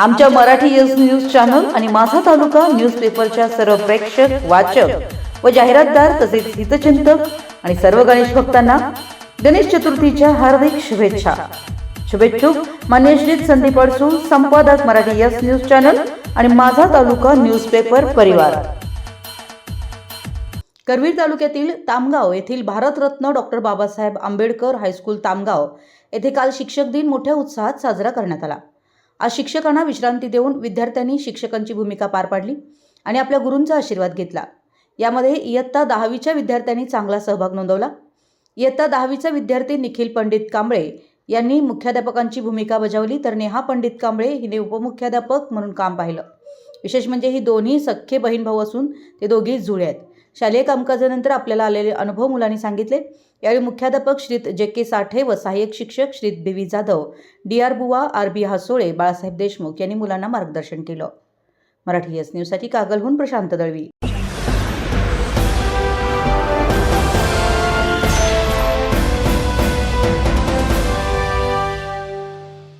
आमच्या Marathi yes news channel आणि माझा तालुका न्यूजपेपरच्या सर्व प्रेक्षक वाचक व जाहिरातदार तसेच हितचिंतक आणि सर्व गणेश भक्तांना गणेश चतुर्थीच्या हार्दिक शुभेच्छा. शुभेच्छुक मान्य श्री संदीप अडसूळ संपादक मराठी यस न्यूज चॅनल आणि माझा तालुका न्यूजपेपर परिवार. करवीर तालुक्यातील तामगाव येथील Bharat Ratna doctor Babasaheb Ambedkar high school Tamgaon येथे काल शिक्षक दिन मोठ्या उत्साहात साजरा करण्यात आला. आज शिक्षकांना विश्रांती देऊन विद्यार्थ्यांनी शिक्षकांची भूमिका पार पाडली आणि आपल्या गुरूंचा आशीर्वाद घेतला. यामध्ये इयत्ता दहावीच्या विद्यार्थ्यांनी चांगला सहभाग नोंदवला. इयत्ता दहावीचा विद्यार्थी निखिल पंडित कांबळे यांनी मुख्याध्यापकांची भूमिका बजावली तर नेहा पंडित कांबळे हिने उपमुख्याध्यापक म्हणून काम पाहिलं. विशेष म्हणजे ही दोन्ही सख्खे बहीण भाऊ असून ते दोघेही जुळे आहेत. शालेय कामकाजानंतर आपल्याला आलेले अनुभव मुलांनी सांगितले. यावेळी मुख्याध्यापक श्रीत जे के साठे व सहाय्यक शिक्षक श्रीत B V Jadhav D R Buwa R B Hasole Balasaheb Deshmukh यांनी मुलांना मार्गदर्शन केलं. मराठी एस न्यूजसाठी कागलहून प्रशांत दळवी.